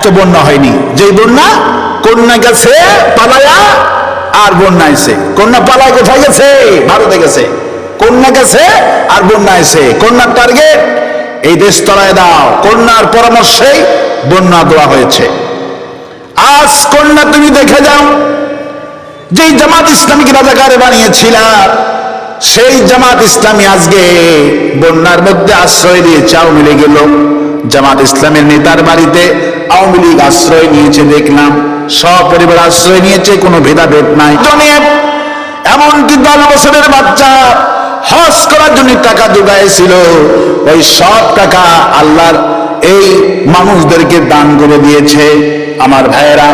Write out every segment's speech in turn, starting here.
এত বন্যা হয়নি। যে বন্যা কন্যা গেছে, পালায়া আর বন্যা এসে কন্যা পালায় কোথায় গেছে? ভারতে গেছে। কন্যা গেছে আর বন্যা এসে কন্যার টার্গেট এই দেশ তলায় দাও। কন্যার পরামর্শেই বন্যা দেওয়া হয়েছে। আজ কন্যা তুমি দেখে যাও। যেই জামাত ইসলামিক রাজাকারে বানিয়েছিল, সেই জামাত ইসলামী আজকে বন্যার মধ্যে আশ্রয় দিয়ে চাও মিলে গেল। জামাত ইসলামের নেতার বাড়িতে আওয়ামী লীগ আশ্রয় নিয়েছে, দেখলাম। সব পরিবার আশ্রয় নিয়েছে, কোনো ভেদাভেদ নাই। এমনকি দশ বছরের বাচ্চা হজ করার জন্য টাকা জোগাইছিল। ওই সব টাকা আল্লাহর এই মানুষদেরকে দান করে দিয়েছে। আমার ভাইয়েরা,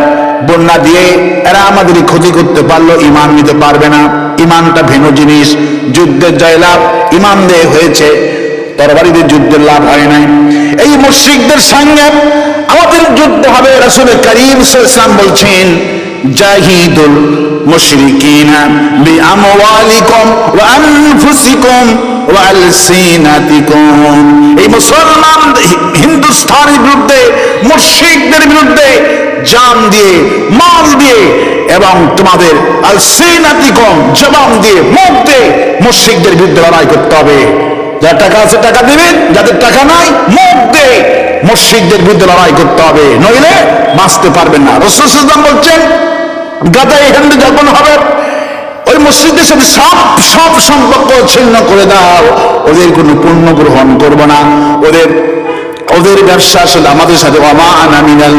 বন্যা দিয়ে এরা আমাদের ক্ষতি করতে পারল, ইমান নিতে পারবে না। ইমানটা ভিন্ন জিনিস। যুদ্ধের জয়লাভ ইমান দিয়ে হয়েছে। তরবারিতে যুদ্ধের লাভ হয় নাই। এই মুশ্রিকদের সঙ্গে আমাদের যুদ্ধ হবে, রাসুল করিম ইসলাম বলছেন, জাহিদুল মুশরিকিনা বিআমওয়ালিকুম ওয়া আনফুসিকুম ওয়া আলসিনাতিকুম। এই মুসলমান হিন্দুস্তানের বিরুদ্ধে, মুশরিকদের বিরুদ্ধে জান দিয়ে, মাল দিয়ে এবং তোমাদের আলসিনাতিকুম, জবান দিয়ে, মুখ দিয়ে মুশরিকদের বিরুদ্ধে লড়াই করতে হবে। যার টাকা আছে, টাকা দিবেন, যাদের টাকা নাই, মুখ মুশরিকদের বিরুদ্ধে লড়াই করতে হবে। নইলে বাঁচতে পারবেন না। রসুল সাল্লাম বলছেন গাদা এখানে যখন হবে। ওই মসজিদের সাথে সব সব সম্পর্ক ছিন্ন করে দাও। ওদের কোনো পুণ্য গ্রহণ করব না। ওদের ওদের ব্যবসা আসলে আমাদের সাথে অমা আনামিনাল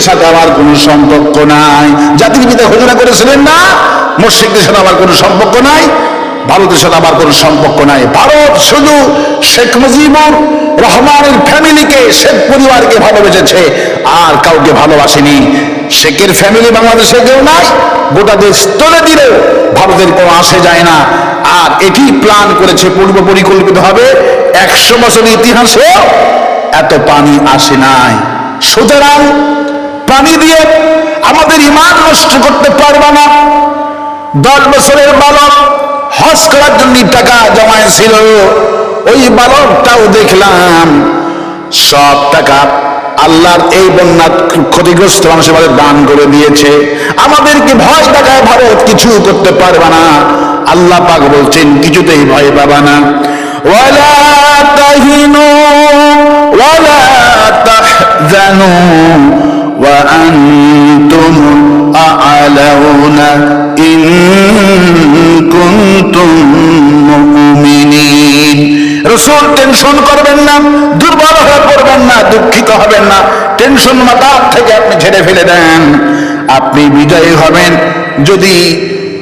সাথে আমার কোনো সম্পর্ক নাই। জাতির পিতা ঘোষণা করেছিলেন না, মুশরিকদের সাথে আমার কোনো সম্পর্ক নাই। ভারতের সাথে আমার কোনো সম্পর্ক নাই। ভারত শুধু শেখ মুজিবুর রহমানের ফ্যামিলিকে, শেখ পরিবারকে ভালোবেসেছে, আর কাউকে ভালোবাসেনি। শেখের ফ্যামিলি বাংলাদেশে কেউ নাই, গোটা দেশ তুলে দিলেও ভারতের কোনো আসে যায় না। আর এটি প্ল্যান করেছে, পূর্ব পরিকল্পিত হবে। একশো বছর ইতিহাসে এত পানি আসে নাই। সুতরাং পানি দিয়ে আমাদের ইমান নষ্ট করতে পারবে না। দশ বছরের বালক হজ করার জন্য টাকা জমাইছিল। ওই বালকটাও দেখলাম, সব টাকা আল্লাহর এই বন্যা ক্ষতিগ্রস্ত মানুষের মাঝে দান করে দিয়েছে। আমাদেরকে ভয় দেখায় ভারত কিছু করতে পারবে না। আল্লাহ পাক বলছেন, কিছুতেই ভয় পাবা না। ওয়ালা আ'লাউনা। রসুল টেনশন করবেন না, দুর্বল হয়ে পড়বেন না, দুঃখিত হবেন না। টেনশন মাথা থেকে আপনি ছেড়ে ফেলে দেন। আপনি বিজয়ী হবেন যদি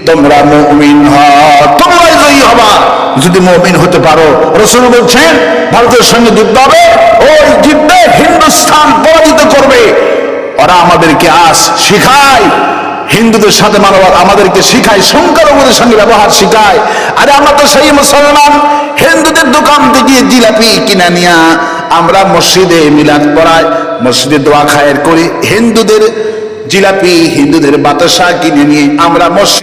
তোমরা মুমিন হও। তোমরাই জয়ী হবা যদি মুমিন হতে পারো। রসুল বলছেন, ভারতের সঙ্গে যুদ্ধ হবে, ওই যুদ্ধে হিন্দুস্তান পরাজিত করবে। ওরা আমাদেরকে আজ শিখায়, হিন্দুদের সাথে মানব আমাদেরকে শিখায় সংখ্যালঘুদের সঙ্গে ব্যবহার শিখায়। আরে আমরা তো সেই মুসলমান হিন্দুদের দোকান থেকে জিলাপি কিনে নিয়া আমরা মসজিদে মিলাদ পড়াই, মসজিদে দোয়া খায়ের করি। হিন্দুদের জিলাপি, হিন্দুদের বাতাসা কিনে নিয়ে আমরা মসজিদ